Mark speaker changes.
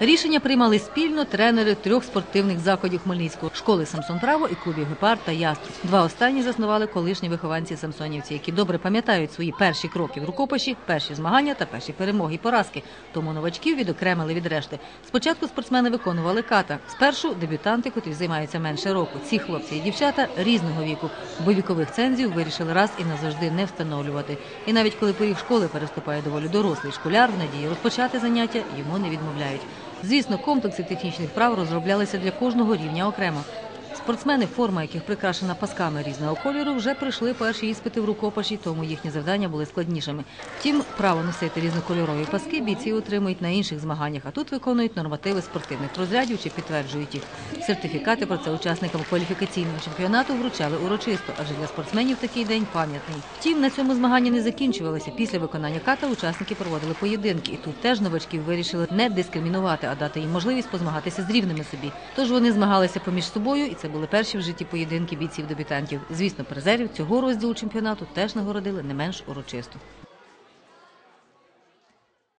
Speaker 1: Рішення приймали спільно тренери трьох спортивних закладів Хмельницького школи Самсон Право і клубів Гепард та Яструб. Два останні заснували колишні вихованці самсонівці, які добре пам'ятають свої перші кроки в рукопаші, перші змагання та перші перемоги і поразки. Тому новачків відокремили від решти. Спочатку спортсмени виконували ката. Спершу дебютанти, котрі займаються менше року. Ці хлопці і дівчата різного віку. Бо вікових цензів вирішили раз і назавжди не встановлювати. І навіть коли поріг школи переступає доволі дорослий школяр, в надії розпочати заняття йому не відмовляють. Звісно, комплекси технічних прав розроблялися для кожного рівня окремо. Спортсмени, форма яких прикрашена пасками різного кольору, вже пройшли перші іспити в рукопаші, тому їхні завдання були складнішими. Втім, право носити різнокольорові паски бійці отримують на інших змаганнях, а тут виконують нормативи спортивних розрядів чи підтверджують їх. Сертифікати про це учасникам кваліфікаційного чемпіонату вручали урочисто, адже для спортсменів такий день пам'ятний. Втім, на цьому змагання не закінчувалися. Після виконання ката учасники проводили поєдинки, і тут теж новачків вирішили не дискримінувати, а дати їм можливість позмагатися з рівними собі. Тож вони змагалися поміж собою, і це були перші в житті поєдинки бійців-дебютантів. Звісно, призерів цього розділу чемпіонату теж нагородили не менш урочисто.